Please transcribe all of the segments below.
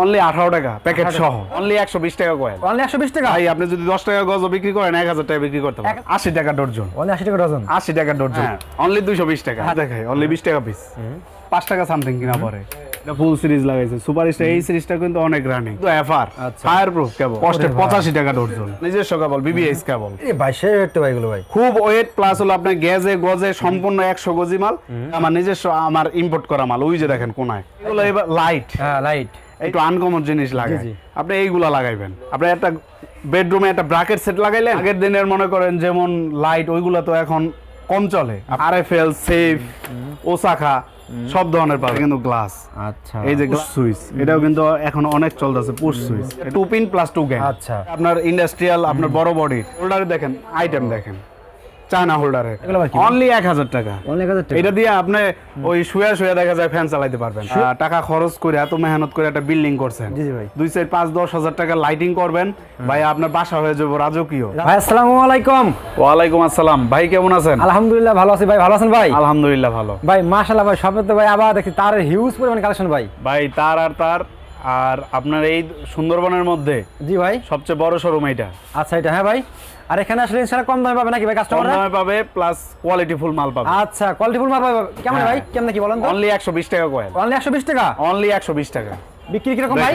Only আঠারো টাকা packet সহ। অনলি টাকা কয়েল অনলি একশো বিশ টাকা? ভাই আপনি যদি দশ টাকা গজ বিক্রি করেন টাকা বিক্রি করতে পারেন। টাকা ডর্জন অনলি আশি টাকা ডজন? আশি টাকা ডর্জন অনলি দুইশো বিশ টাকা। দেখাই অনলি বিশ টাকা পিস পাঁচ টাকা সামথিং কিনা পরে। এটা ফুল সিরিজ লাগাইছে। সুপার স্টার এই সিরিজটা কিন্তু অনেক রানিং তো এফআর আচ্ছা। ফায়ার প্রুফ কেবল টাকা ডর্জন নিজস্ব কেবল বিবিএস কেবল এই ভাই সে একটু ভাই খুব ওয়েট প্লাস হলো আপনার গেজে গজে সম্পূর্ণ একশো গজি মাল। আমার নিজস্ব আমার ইম্পোর্ট করা মাল। ওই যে দেখেন কোনায়। এগুলো এবার লাইট হ্যাঁ লাইট একটু আনকমন জিনিস লাগাই জি। আপনি এইগুলা লাগাইবেন। আপনি একটা বেডরুমে একটা ব্রাকেট সেট লাগাইলেন আগের দিনের মনে করেন যেমন লাইট ওইগুলা তো এখন কম চলে। R F L safe Osaka সব ধরনের পাবে কিন্তু গ্লাস আচ্ছা। এই যে সুইচ এটাও কিন্তু এখন অনেক চলতেছে push switch two pin plus two gang আচ্ছা। আপনার ইন্ডাস্ট্রিয়াল আপনার বড় বডি হোল্ডারে দেখেন আইটেম দেখেন। চায়না হোল্ডারে? অনলি এক হাজার টাকা। এটা দিয়ে আপনি ওই শুয়ে শুয়ে দেখা যায় ফ্যান চালাইতে পারবেন। টাকা খরচ করে এত মেহনত করে একটা বিল্ডিং করছেন। দুই চার পাঁচ দশ হাজার টাকা লাইটিং করবেন। ভাই আপনার বাসা হয়ে যাব রাজকীয়। ভাই আসসালামু আলাইকুম। ওয়ালাইকুম আসসালাম। ভাই কেমন আছেন? আলহামদুলিল্লাহ ভালো আছি। ভাই ভালো আছেন ভাই? আলহামদুলিল্লাহ ভালো। ভাই মাশাআল্লাহ ভাই সবে তো ভাই আবার দেখি তার হিউজ পরিমাণ কালেকশন ভাই। ভাই তার আর তার। আর আপনার এই সুন্দরবনের মধ্যে জি ভাই। সবচেয়ে বড় শোরুম এটা আচ্ছা এটা হ্যাঁ ভাই। আর এখানে আসলে ইনশাআল্লাহ কম দামে পাবে নাকি ভাই কম দামে পাবে প্লাস কোয়ালিটি ফুল মাল পাবে। আচ্ছা কোয়ালিটি ফুল মাল পাবে। কেমন হ্যাঁ। ভাই? কেমন কি বলেন তো? অনলি একশো বিশ টাকা কয়েল অনলি একশো বিশ টাকা? অনলি একশো বিশ টাকা। বিক্রি কি রকম ভাই।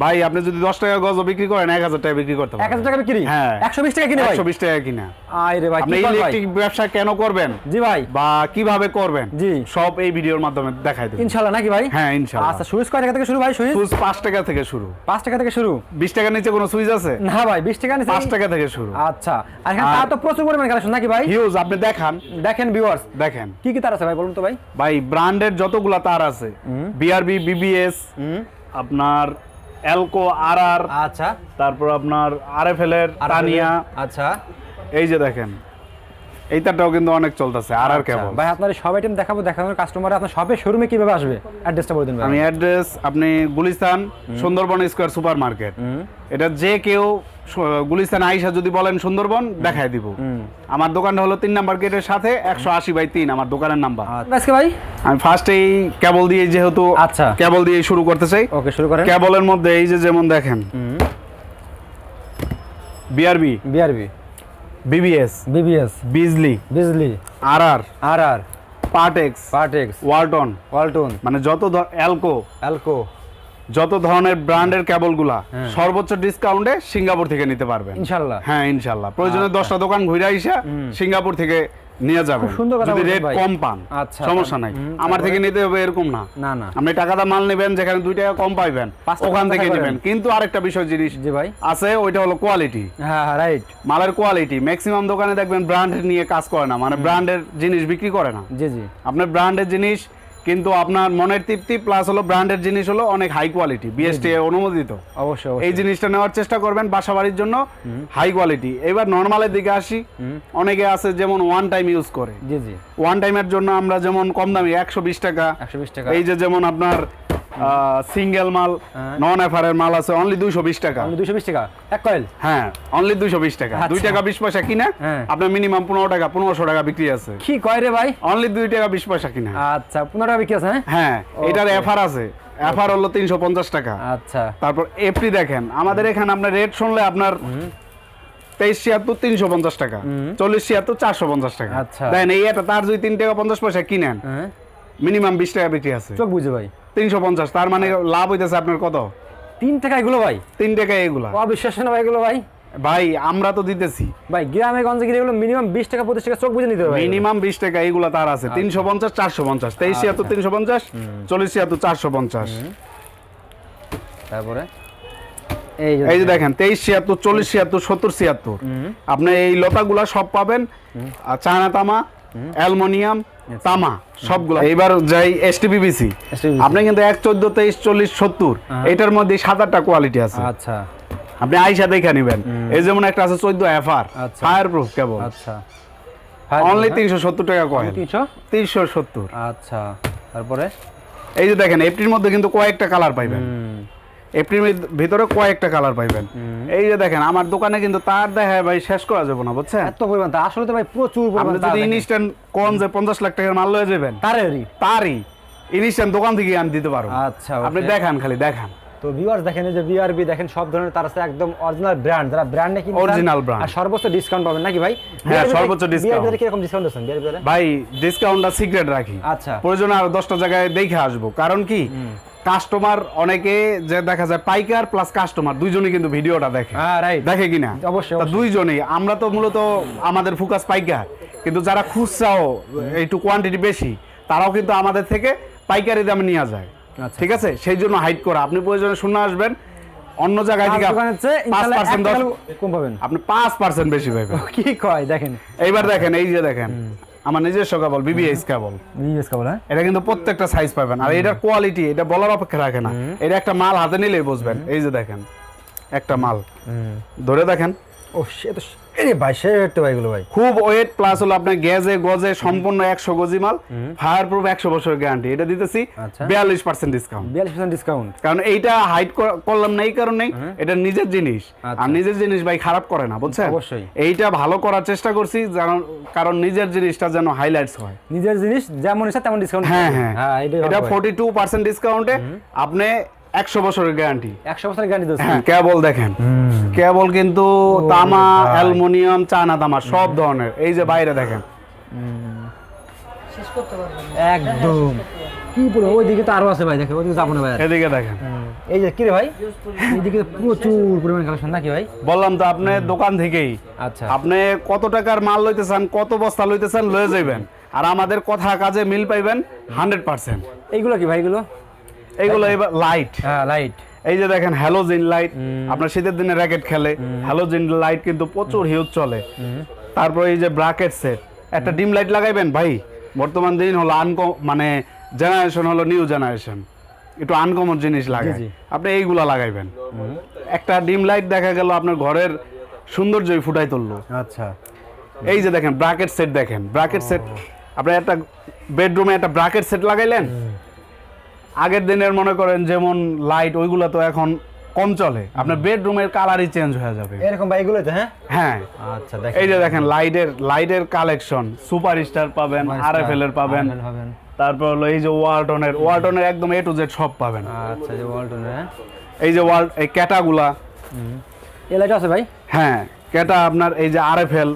ভাই আপনি যদি দশ টাকা গজ বিক্রি করেন এক হাজার টাকা বিক্রি করতে এক হাজার টাকা বিক্রি? হ্যাঁ। একশো বিশ টাকা কিনে ভাই? একশো বিশ টাকা কিনা। আয় রে ভাই আপনি? ইলেকট্রিক ব্যবসা কেন করবেন? জি ভাই। বা কীভাবে করবেন? জি। সব এই ভিডিওর মাধ্যমে দেখাই দেবেন ইনশাআল্লাহ নাকি ভাই? হ্যাঁ ইনশাআল্লাহ আচ্ছা সুইচ কয় টাকা থেকে শুরু ভাই সুইচ? সুইচ পাঁচ টাকা থেকে শুরু। পাঁচ টাকা থেকে শুরু? বিশ টাকার নিচে কোনো সুইচ আছে? না ভাই বিশ টাকা নিচে পাঁচ টাকা থেকে শুরু। আচ্ছা। আর এখানে তার তো প্রচুর পরিমাণ কালেকশন নাকি ভাই? হিউজ আপনি দেখান। দেখেন ভিউয়ার্স দেখেন। কি কি তার আছে ভাই বলুন তো ভাই। ভাই ব্র্যান্ডের যতগুলা তার আছে বিআরবি বিবিএস আপনার এলকো আর আর আচ্ছা। তারপর আপনার আর আরএফএল এর তানিয়া আচ্ছা। এই যে দেখেন এই তারটাও কিন্তু অনেক চলতেছে আর আর আচ্ছা, কেবল ভাই আপনার সব আইটেম দেখাবো দেখানোর কাস্টমার আপনার সবে শোরুমে কীভাবে আসবে? অ্যাড্রেসটা বলে দিন ভাই। আমি অ্যাড্রেস আপনি Gulistan Sundarban square super market এটা যে কেউ গুলিস্তান আইসা যদি বলেন সুন্দরবন দেখাই দিব। আমার দোকানটা হলো তিন নাম্বার গেটের সাথে একশো আশি বাই তিন আমার দোকানের নাম্বার। আজকে ভাই? আমি ফার্স্ট এই কেবল দিয়ে যেহেতু আচ্ছা। কেবল দিয়ে শুরু করতে চাই। ওকে শুরু করেন। কেবলের মধ্যে এই যে যেমন দেখেন BRB. BRB. BBS. BBS. Bijli. Bijli. আর আর আর আর পার্টেক্স। পার্টেক্স। ওয়ালটন। ওয়ালটন। মানে যত অ্যালকো। অ্যালকো। যত ধরনের ব্র্যান্ডের কেবলগুলা সর্বোচ্চ ডিসকাউন্টে সিঙ্গাপুর থেকে নিতে পারবেন। ইনশাআল্লাহ হ্যাঁ ইনশাল্লাহ। প্রয়োজনে দশটা দোকান ঘুরে আইসা সিঙ্গাপুর থেকে নিয়ে যাবেন। সুন্দর কথা যদি রেট কম পান আচ্ছা। সমস্যা নাই। আমার থেকে নিতে হবে এরকম না। না আপনি টাকাটা মাল নেবেন যেখানে দুই টাকা কম পাইবেন ওখান থেকে নেবেন। কিন্তু আরেকটা বিষয় জিনিস জি ভাই। আছে ওইটা হলো কোয়ালিটি হ্যাঁ হ্যাঁ রাইট মালের কোয়ালিটি ম্যাক্সিমাম দোকানে দেখবেন ব্র্যান্ড নিয়ে কাজ করে না মানে ব্র্যান্ডের জিনিস বিক্রি করে না। জি জি। আপনার ব্র্যান্ডের জিনিস কিন্তু আপনার মনের তৃপ্তি প্লাস হলো ব্র্যান্ডের জিনিস হলো অনেক হাই কোয়ালিটি বিএসটি অনুমোদিত। অবশ্যই এই জিনিসটা নেওয়ার চেষ্টা করবেন বাসাবাড়ির জন্য হাই কোয়ালিটি এবার নর্মালের দিকে আসি। অনেকে আছে যেমন ওয়ান টাইম ইউজ করে। জি জি। ওয়ান টাইমের জন্য আমরা যেমন কম দামি একশো বিশ টাকা। একশো বিশ টাকা। এই যে যেমন আপনার সিঙ্গেল মাল হ্যাঁ। নন এফারের মাল আছে অনলি দুইশো বিশ টাকা। আমি দুশো বিশ টাকা? এক কয়েল হ্যাঁ অনলি দুইশো বিশ টাকা। দুই আচ্ছা। টাকা বিশ পয়সা কিনে হ্যাঁ। আপনার মিনিমাম পনেরো টাকা পনেরোশো টাকা বিক্রি আছে। কি কয় রে ভাই? অনলি দুই টাকা বিশ পয়সা কিনে। আচ্ছা পনেরো টাকা বিক্রি আছে হ্যাঁ? হ্যাঁ এটার. এফার আছে। এফার হলো তিনশো পঞ্চাশ টাকা। আচ্ছা। তারপর এফটি দেখেন আমাদের এখানে আপনার রেট শুনলে আপনার তেইশ ছিয়াত্তর তিনশো পঞ্চাশ টাকা। চল্লিশ ছিয়াত্তর চারশো পঞ্চাশ টাকা। আচ্ছা। দেন এই এটা তার যদি তিন টাকা পঞ্চাশ পয়সা কিনেন মিনিমাম বিশ টাকা বিক্রি আছে। চোখ বুঝে ভাই। তিনশো পঞ্চাশ তার মানে লাভ হইতেছে আপনার কত? তিন টাকা এগুলো ভাই। তিন টাকা এগুলা। অবিশ্বাস না ভাই এগুলো ভাই? ভাই আমরা তো দিতেছি। ভাই গ্রামে গঞ্জে গিয়ে এগুলো মিনিমাম বিশ টাকা পঁচিশ টাকা চোখ বুঝে নিতে হবে মিনিমাম বিশ টাকা এইগুলা তার আছে। আচ্ছা। তিনশো পঞ্চাশ চারশো পঞ্চাশ তেইশ ছিয়াত্তর তিনশো পঞ্চাশ চল্লিশ ছিয়াত্তর চারশো পঞ্চাশ। তারপরে? এই যে দেখেন। তেইশ ছিয়াত্তর চল্লিশ ছিয়াত্তর সত্তর ছিয়াত্তর। আপনি এই লতাগুলা সব পাবেন। আর চায়না তামা অ্যালমোনিয়াম তামা সবগুলা। এইবার যাই এসটিপিবিসি আপনি কিন্তু এক চোদ্দ তেইশ চল্লিশ সত্তর এটার মধ্যে সাত কোয়ালিটি আছে। আচ্ছা। আপনি আইসা দেখে নেবেন। এই যেমন একটা আছে চোদ্দ এফআর আচ্ছা। ফায়ার প্রুফ কেবল আচ্ছা অনলি তিনশো সত্তর টাকা কয়েন তিনশো সত্তর? আচ্ছা। তারপরে? এই যে দেখেন এপ্রিল মধ্যে কিন্তু কয়েকটা কালার পাইবেন। এপ্রিল ভিতরে কয়েকটা কালার পাইবেন। এই যে দেখেন আমার দোকানে কিন্তু তার দেখায় ভাই শেষ করা যাবে না বুঝছেন? এত পরিমাণ। আসলে তো ভাই প্রচুর পরিমাণ যদি ইনস্ট্যান্ট কোন যে পঞ্চাশ লাখ টাকার মাল লয়ে যাবেন তারেরই। তারই ইনস্ট্যান্ট দোকান থেকে আনি দিতে পারো আচ্ছা আপনি। দেখান খালি দেখান। তো ভিউয়ার্স দেখেন এই যে বিআরবি দেখেন সব ধরনের তার আছে একদম অরিজিনাল ব্র্যান্ড যারা ব্র্যান্ডে কিনতে চান, Original brand। আর সর্বোচ্চ ডিসকাউন্ট পাবেন নাকি ভাই? হ্যাঁ, সর্বোচ্চ discount। বিআরবি কীরকম ডিসকাউন্ট দিচ্ছেন বিআরবি ভাই ডিসকাউন্টটা সিক্রেট রাখি। আচ্ছা। প্রয়োজনে আরও দশটা জায়গায় দেখে আসব। কারণ কি? কাস্টমার অনেকে যে দেখা যায় পাইকার প্লাস কাস্টমার দুইজনই কিন্তু ভিডিওটা দেখে। হ্যাঁ দেখে কিনা? অবশ্যই। দুইজনই আমরা তো মূলত আমাদের ফোকাস পাইকার। কিন্তু যারা খুচরাও একটু কোয়ান্টিটি বেশি তারাও কিন্তু আমাদের থেকে পাইকারি দামে নিয়ে যায়। আচ্ছা। ঠিক আছে? সেই জন্য হাইট করা। আপনি প্রয়োজনে শুনে আসবেন অন্য জায়গায় থেকে আপনি পাঁচ পার্সেন্ট বেশি পাবেন কি কয় দেখেন। এইবার দেখেন এই যে দেখেন। আমার নিজস্ব কেবল বিবিএস কেবল। বিবিএস কেবল হ্যাঁ? এটা কিন্তু প্রত্যেকটা সাইজ পাবেন। আর এটার কোয়ালিটি এটা বলার অপেক্ষা রাখে না। এটা একটা মাল হাতে নিলেই বুঝবেন। এই যে দেখেন একটা মাল। ধরে দেখেন ও সে তো এরে ভাই সে একটু ভাই এগুলো ভাই। খুব ওয়েট প্লাস হলো আপনার গ্যাজে গজে সম্পূর্ণ একশো গজি মাল ফায়ার প্রুফ একশো বছরের গ্যারান্টি এটা দিতেছি আচ্ছা। ডিসকাউন্ট ডিসকাউন্ট কারণ এইটা হাইট করলাম না এই কারণেই এটা নিজের জিনিস। আর আচ্ছা। নিজের জিনিস ভাই খারাপ করে না বুঝছেন? অবশ্যই। এইটা ভালো করার চেষ্টা করছি কারণ নিজের জিনিসটা যেন হাইলাইটস হয়। নিজের জিনিস যেমন ইচ্ছা তেমন ডিসকাউন্ট হ্যাঁ হ্যাঁ। হ্যাঁ এটা ডিসকাউন্টে আপনি একশো বছরের গ্যারান্টি একশো বছরের গ্যারান্টি হ্যাঁ কেবল দেখেন। কেবল কিন্তু তামা অ্যালুমিনিয়াম চায়না তামা সব ধরনের। এই যে বাইরে দেখেন। একদম। কি পুরো? ওইদিকে তো আরও আছে ভাই ওইদিকে যাব না ভাই। এদিকে দেখেন। এই যে কি রে ভাই? এইদিকে তো প্রচুর পরিমাণ কালেকশন নাকি ভাই? বললাম তো আপনি দোকান থেকেই। আচ্ছা। আপনি কত টাকার মাল লইতে চান কত বস্তা লইতে চান লয়ে যাবেন আর আমাদের কথা কাজে মিল পাইবেন হান্ড্রেড পার্সেন্ট এইগুলো কি ভাই এগুলো? এইগুলো এবার লাইট হ্যাঁ লাইট এই যে দেখেন হ্যালোজিন লাইট আপনার শীতের দিনে র্যাকেট খেলে হ্যালোজিন লাইট কিন্তু প্রচুর হিউজ চলে। তারপর এই যে ব্রাকেট সেট একটা ডিম লাইট লাগাইবেন? ভাই বর্তমান দিন হলো আনকম মানে জেনারেশন হলো নিউ জেনারেশন একটু আনকমন জিনিস লাগে আপনি এইগুলা লাগাইবেন। একটা ডিম লাইট দেখা গেল আপনার ঘরের সৌন্দর্যই ফুটাই তুললো। আচ্ছা। এই যে দেখেন ব্রাকেট সেট দেখেন। ব্রাকেট সেট আপনি একটা বেডরুমে একটা ব্রাকেট সেট লাগাইলেন? আগের দিনের মনে করেন যেমন লাইট ওইগুলো তো এখন কম চলে। আপনার বেডরুমের কালারই চেঞ্জ হয়ে যাবে। এরকম ভাই এগুলো তো হ্যাঁ? হ্যাঁ। আচ্ছা দেখ এই যে দেখেন লাইটের লাইটের কালেকশন সুপার স্টার পাবেন আর এফ এল এর পাবেন। তারপর হলো এই যে ওয়ালটনের ওয়ালটনের একদম এ টু জেড সব পাবেন। আচ্ছা যে ওয়ালটন হ্যাঁ? এই যে ওয়াল এই ক্যাটাগুলা। এই লাইট আছে ভাই? হ্যাঁ ক্যাটা আপনার এই যে R F L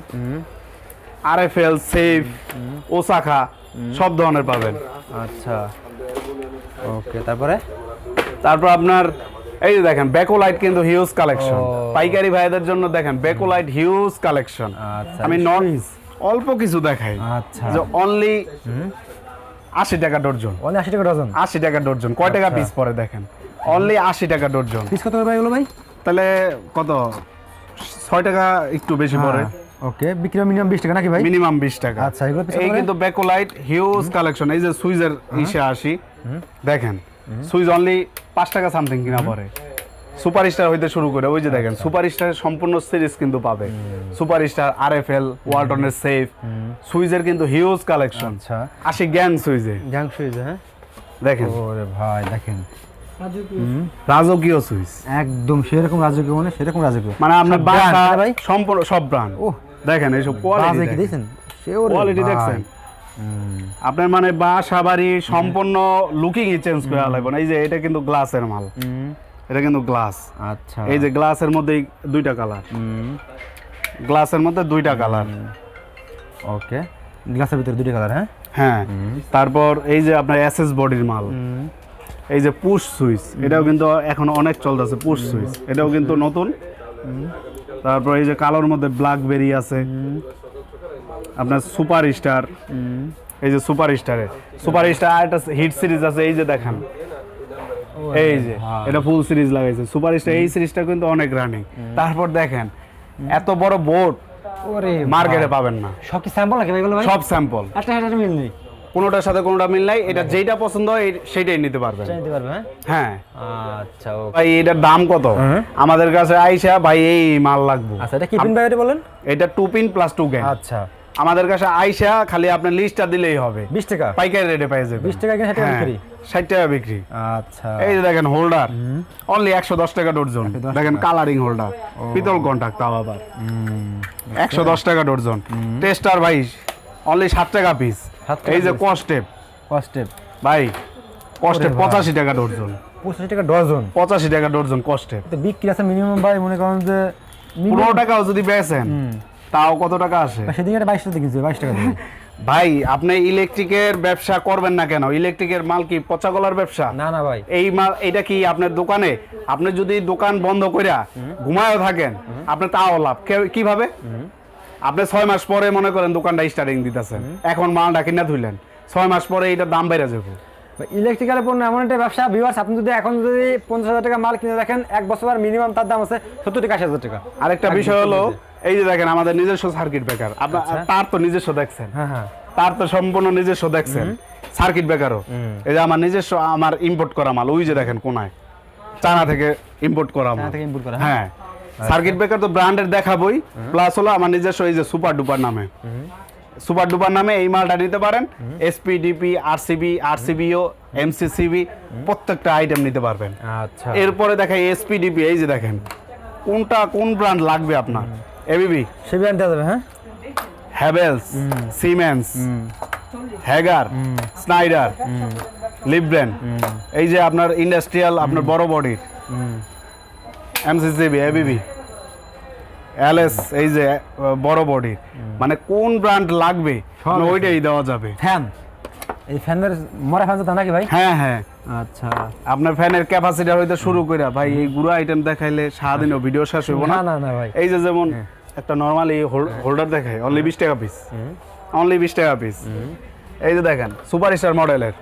R F L safe Osaka সব ধরনের পাবেন। আচ্ছা। ওকে তারপরে? তারপর আপনার এই যে দেখেন বেকোলাইট কিন্তু হিউজ কালেকশন পাইকারি ভাইদের জন্য দেখেন বেকোলাইট হিউজ কালেকশন আচ্ছা আমি নন অল্প কিছু দেখাই। আচ্ছা। যে অনলি আশি টাকা ডর্জন অনেক আশি টাকা ডজন? আশি টাকা ডর্জন কয় টাকা আচ্ছা। পিস পরে দেখেন? অনলি আশি টাকা ডর্জন পিস কত ভাই এগুলো ভাই? তাহলে কত? ছয় টাকা একটু বেশি পড়ে। ওকে বিক্রি মিনিমাম বিশ টাকা নাকি ভাই? মিনিমাম বিশ টাকা। আচ্ছা, এগুলো এই? কিন্তু বেকোলাইট হিউজ কালেকশন এই যে সুইজের ইসে আসি দেখেন সুইজ অনলি পাঁচ টাকা সামথিং কিনা পরে। সুপার স্টার হইতে শুরু করে ওই যে দেখেন আচ্ছা। সুপার স্টারের সম্পূর্ণ সিরিজ কিন্তু পাবে। Super star R F L ওয়ালটনের safe সুইজের কিন্তু হিউজ কালেকশন আচ্ছা। আসি জ্ঞান সুইজে জাং সুইজ হ্যাঁ? দেখেন। ওরে ভাই দেখেন। রাজকীয়। সুইচ। একদম সেরকম রাজকীয় মানে সেরকম রাজকীয়। মানে আপনার বাসা ভাই? সম্পূর্ণ সব ব্র্যান্ড ওহ, দেখেন এইসব কোয়ালিটি দেখছেন? কোয়ালিটি দেখছেন। আপনার মানে বাসা বাড়ি সম্পূর্ণ লুকিং ই চেঞ্জ করে লাগবে না। এই যে এটা কিন্তু গ্লাসের মাল। এটা কিন্তু গ্লাস আচ্ছা। এই যে গ্লাসের মধ্যে দুইটা কালার গ্লাসের মধ্যে দুইটা কালার ওকে গ্লাসের ভিতরে দুইটা কালার হ্যাঁ? হ্যাঁ। তারপর এই যে আপনার এসএস বডির মাল। এই যে পুশ সুইচ এটাও কিন্তু এখন অনেক চলতেছে পুশ সুইচ এটাও কিন্তু নতুন। তারপর এই যে কালোর মধ্যে ব্ল্যাকবেরি আছে। আপনার সুপার স্টার এই যে সুপার স্টারে সুপার স্টার আর একটা হিট সিরিজ আছে এই যে দেখেন। এই যে এটা ফুল সিরিজ লাগাইছে। সুপার স্টার এই সিরিজটা কিন্তু অনেক রানিং তারপর দেখেন এত বড় বোর্ড ওরে মার্কেটে পাবেন না। সব কি স্যাম্পল নাকি ভাই? এগুলো সব স্যাম্পল একটা একটা মিল নেই। কোনোটার সাথে কোনোটা মিল নাই এটা যেটা পছন্দ হয় সেইটাই নিতে পারবেন। নিতে পারবে হ্যাঁ? হ্যাঁ। আচ্ছা ওকে। ভাই এটার দাম কত? হ্যাঁ। আমাদের কাছে আইসা ভাই এই মাল লাগবে। আচ্ছা এটা কি পিন ভাই বলেন? এটা two pin plus two gang আচ্ছা। আমাদের কাছে আইসা খালি আপনার লিস্টটা দিলেই হবে। বিশ টাকা? পাইকারি রেটে পেয়ে যাবে বিশ টাকা কিনে ষাট টাকা বিক্রি? ষাট টাকা বিক্রি। আচ্ছা। এই যে দেখেন হোল্ডার অনলি একশো দশ টাকা ডর্জন দেখেন কালারিং হোল্ডার পিতল কন্টাক্ট তাও আবার। একশো দশ টাকা ডর্জন টেস্টার ভাই অনলি সাত টাকা পিস এই যে। কস্টেপ কস্টেপ ভাই কস্টেপ ওরে ভাই। পঁচাশি টাকা ডর্জন পঁচাশি টাকা ডজন পঁচাশি টাকা ডর্জন কষ্টের তো বিক্রি আছে মিনিমাম ভাই মনে করেন যে পনেরো টাকাও যদি বেচেন। তাও কত টাকা আসে সেদিন বাইশ টাকা কিনছে বাইশ টাকা ভাই আপনি ইলেকট্রিকের ব্যবসা করবেন না কেন? ইলেকট্রিকের মাল কি পচা গলার ব্যবসা? না না ভাই। এই মাল এটা কি আপনার দোকানে? আপনি যদি দোকান বন্ধ কইরা ঘুমায়ও থাকেন আপনি তাও লাভ। কীভাবে? আপনি ছয় মাস পরে মনে করেন দোকানটা স্টার্টিং দিতেছেন। এখন মালটা কিনা ধুইলেন। ছয় মাস পরে এটা দাম বেড়ে যাবে। ইলেকট্রিক্যাল পণ্য এমন একটা ব্যবসা ভিউয়ার্স আপনি যদি এখন যদি পঞ্চাশ হাজার টাকা মাল কিনে দেখেন এক বছর মিনিমাম তার দাম আছে সত্তর থেকে আশি হাজার টাকা। আরেকটা বিষয় হলো এই যে দেখেন আমাদের নিজস্ব সার্কিট ব্রেকার আপনার তার তো নিজস্ব দেখছেন। হ্যাঁ হ্যাঁ। তার তো সম্পূর্ণ নিজস্ব দেখছেন। সার্কিট ব্রেকারও এই যে আমার নিজস্ব আমার ইম্পোর্ট করা মাল ওই যে দেখেন কোনায়। চায়না থেকে ইম্পোর্ট করা মাল। import করা, হ্যাঁ। সার্কিট ব্রেকার তো ব্র্যান্ডের দেখাবই। প্লাস হলো আমার নিজস্ব এই যে সুপার ডুপার নামে। সুপার ডুপার নামে এই মালটা নিতে পারেন। এসপি ডিপি আরসিবি আরসিবিও এমসিসিবি প্রত্যেকটা আইটেম নিতে পারবেন। আচ্ছা। এরপরে দেখাই এসপি ডিপি এই যে দেখেন। কোনটা কোন ব্র্যান্ড লাগবে আপনার? এবিবি সে বিয়ান দেওয়া যাবে হ্যাঁ হ্যাভেলস সিমেন্স হ্যাগার স্নাইডার লিব্রেন এই যে আপনার ইন্ডাস্ট্রিয়াল আপনার বড় বডির এমসিসিবি এবিবি এলএস এই যে বড় বডির মানে কোন ব্র্যান্ড লাগবে? মানে ওইটাই দেওয়া যাবে। ফ্যান এই ফ্যানের মরা ফ্যান তো নাকি ভাই? হ্যাঁ হ্যাঁ। আচ্ছা। আপনার ফ্যানের ক্যাপাসিটি হইতে শুরু করে ভাই এই গুড়া আইটেম দেখাইলে সারাদিনও ভিডিও শেষ হইব না। না না ভাই। এই যে যেমন একটা নর্মালি হোল্ডার দেখায় অনলি বিশ টাকা পিস অনলি বিশ টাকা পিস এই যে দেখেন সুপার স্টার মডেলের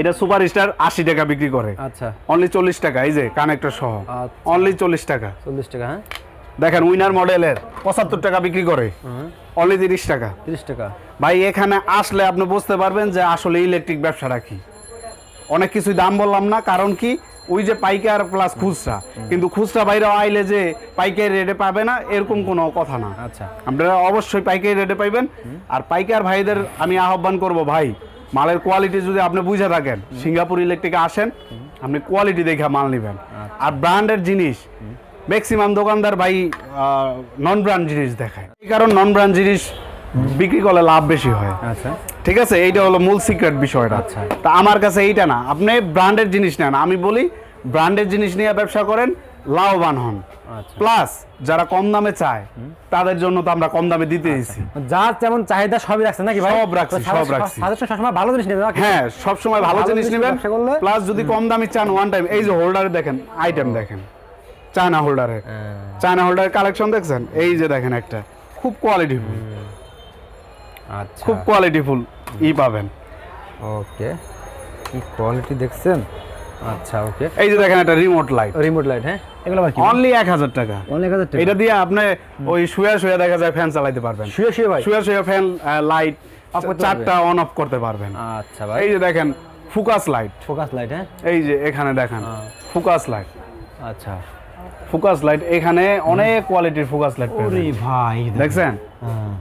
এটা সুপার স্টার আশি টাকা বিক্রি করে। আচ্ছা। অনলি চল্লিশ টাকা এই যে কানেক্টর সহ। আচ্ছা। অনলি চল্লিশ টাকা। চল্লিশ টাকা হ্যাঁ? দেখেন উইনার মডেলের পঁচাত্তর টাকা বিক্রি করে। অনলি তিরিশ টাকা। তিরিশ টাকা। ভাই এখানে আসলে আপনি বুঝতে পারবেন যে আসলে ইলেকট্রিক ব্যবসাটা কি। অনেক কিছুই দাম বললাম না কারণ কি? ওই যে পাইকার প্লাস খুচরা। কিন্তু খুচরা বাইরে আইলে যে পাইকারি রেটে পাবে না এরকম কোনো কথা না। আচ্ছা। আপনারা অবশ্যই পাইকারি রেটে পাইবেন। আর পাইকার ভাইদের আমি আহ্বান করব ভাই মালের কোয়ালিটি যদি আপনি বুঝে থাকেন সিঙ্গাপুর ইলেকট্রিকে আসেন আপনি কোয়ালিটি দেখে মাল নেবেন। আর ব্র্যান্ডের জিনিস ম্যাক্সিমাম দোকানদার ভাই নন ব্র্যান্ড জিনিস দেখায়। এই কারণ নন ব্র্যান্ড জিনিস বিক্রি করলে লাভ বেশি হয়। আচ্ছা। ঠিক আছে? এইটা হলো মূল সিক্রেট বিষয়টা। আচ্ছা। তা আমার কাছে এইটা না। আপনি ব্র্যান্ডের জিনিস নেন। আমি বলি ব্র্যান্ডের জিনিস নিয়ে ব্যবসা করেন লাভবান হন। আচ্ছা। প্লাস যারা কম দামে চায় তাদের জন্য তো আমরা কম দামে দিতে দিয়েছি যার যেমন চাহিদা সবই রাখছে নাকি ভাই? সব রাখছি, সব রাখছি। সাজেশন সবসময় ভালো জিনিস নেবে নাকি? হ্যাঁ সব সময় ভালো জিনিস নেবেন। প্লাস যদি কম দামে চান ওয়ান টাইম এই যে হোল্ডারে দেখেন আইটেম দেখেন। চায়না হোল্ডারে হ্যাঁ। চায়না হোল্ডারের কালেকশন দেখছেন? এই যে দেখেন একটা। খুব কোয়ালিটিফুল আচ্ছা। খুব কোয়ালিটিফুল ই পাবেন। ওকে। কি কোয়ালিটি দেখছেন? আচ্ছা ওকে। এই যে দেখেন একটা রিমোট লাইট রিমোট লাইট হ্যাঁ? এগুলো কি? অনলি এক হাজার টাকা। অনেক হাজার টাকা। এটা দিয়ে আপনি ওই শুয়ে শুয়ে দেখা যায় ফ্যান চালাতে পারবেন। শুয়ে শুয়ে ভাই। শুয়ে শুয়ে ফ্যান লাইট করতে চারটা অন অফ করতে পারবেন। আচ্ছা ভাই। এই যে দেখেন ফোকাস লাইট ফোকাস লাইট হ্যাঁ? এই যে এখানে দেখেন হ্যাঁ। ফোকাস লাইট আচ্ছা। ফোকাস লাইট এখানে অনেক কোয়ালিটির ফোকাস লাইট ওরে ভাই দেখছেন? হ্যাঁ।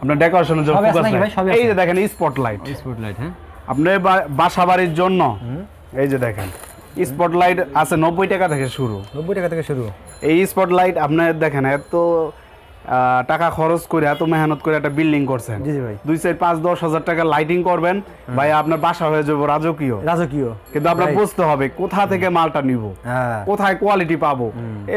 আপনার ডেকোরেশনের জন্য ফোকাস লাইট এই যে দেখেন স্পট লাইট স্পট লাইট হ্যাঁ। আপনার বাসা বাড়ির জন্য এই যে দেখেন স্পট লাইট আছে নব্বই টাকা থেকে শুরু। নব্বই টাকা থেকে শুরু। এই স্পট লাইট আপনার দেখেন এত টাকা খরচ করে এত মেহনত করে একটা বিল্ডিং করছেন। জি জি ভাই। দুই চার পাঁচ দশ হাজার টাকা লাইটিং করবেন ভাই আপনার বাসা হয়ে যাব রাজকীয়। রাজকীয়। কিন্তু আপনার বুঝতে হবে কোথা থেকে মালটা নিব হ্যাঁ। কোথায় কোয়ালিটি পাবো।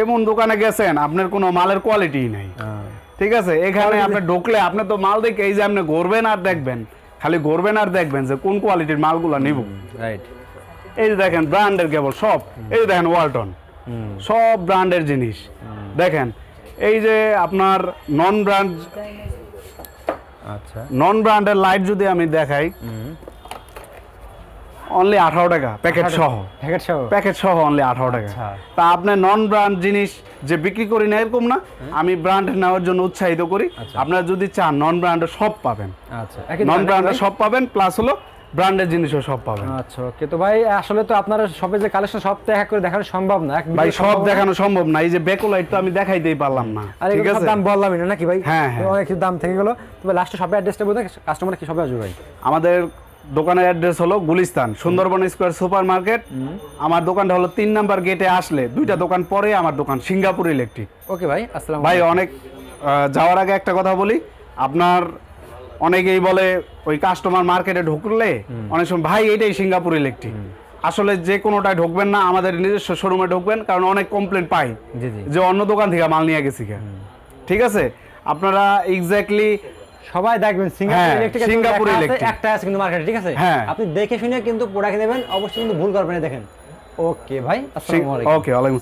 এমন দোকানে গেছেন আপনার কোনো মালের কোয়ালিটি নাই। হ্যাঁ। ঠিক আছে? এখানে আপনি ঢুকলে আপনি তো মাল দেখে এই যে আপনি ঘুরবেন আর দেখবেন খালি ঘুরবেন আর দেখবেন যে কোন কোয়ালিটির মালগুলো নিব। রাইট এই যে দেখেন ব্র্যান্ডের কেবল সব এই যে দেখেন ওয়ালটন সব ব্র্যান্ডের জিনিস। দেখেন এই যে আপনার নন ব্র্যান্ড আচ্ছা। নন ব্র্যান্ডের লাইট যদি আমি দেখাই অনলি আঠারো টাকা প্যাকেট সহ। প্যাকেট সহ। প্যাকেট সহ অনলি আঠারো টাকা। আচ্ছা। তা আপনার নন ব্র্যান্ড জিনিস যে বিক্রি করি না এরকম না আমি ব্র্যান্ড নেওয়ার জন্য উৎসাহিত করি। আচ্ছা। আপনারা যদি চান নন ব্র্যান্ডের সব পাবেন। আচ্ছা। নন ব্র্যান্ডের সব পাবেন প্লাস হলো ব্র্যান্ডের জিনিসও সব পাবেন। আচ্ছা ওকে তো ভাই আসলে তো আপনার সবে যে কালেকশন সব এক করে দেখানো সম্ভব না এক ভাই সব দেখানো সম্ভব না এই যে বেকোলাইট তো আমি দেখাই দেখাইতেই পারলাম না ঠিক আছে? দাম বললামই না নাকি ভাই? হ্যাঁ, হ্যাঁ। অনেক দাম থেকে গেল। তবে লাস্টে সবে অ্যাড্রেসটা বলতে কাস্টমার কি সবে আসবে ভাই? আমাদের দোকানের অ্যাড্রেস হলো Gulistan Sundarban square super market আমার দোকানটা হলো তিন নাম্বার গেটে আসলে দুইটা দোকান পরে আমার দোকান সিঙ্গাপুর ইলেকট্রিক ওকে ভাই আসসালাম ভাই অনেক যাওয়ার আগে একটা কথা বলি আপনার অনেকেই বলে ওই কাস্টমার মার্কেটে ঢুকলে অনেক সময় ভাই এটাই সিঙ্গাপুর ইলেকট্রিক আসলে যে কোনোটায় ঢুকবেন না আমাদের নিজস্ব শোরুমে ঢুকবেন কারণ অনেক কমপ্লেন পাই যে অন্য দোকান থেকে মাল নিয়ে গেছি কে। ঠিক আছে আপনারা এক্স্যাক্টলি সবাই দেখবেন সিঙ্গাপুর হ্যাঁ, ইলেকট্রিক সিঙ্গাপুর electric। একটা আছে কিন্তু মার্কেটে ঠিক আছে হ্যাঁ। আপনি দেখে শুনে কিন্তু প্রোডাক্ট নেবেন অবশ্যই কিন্তু ভুল করবেন না দেখেন ওকে ভাই আসসালামু আলাইকুম ওকে ওয়ালাইকুম।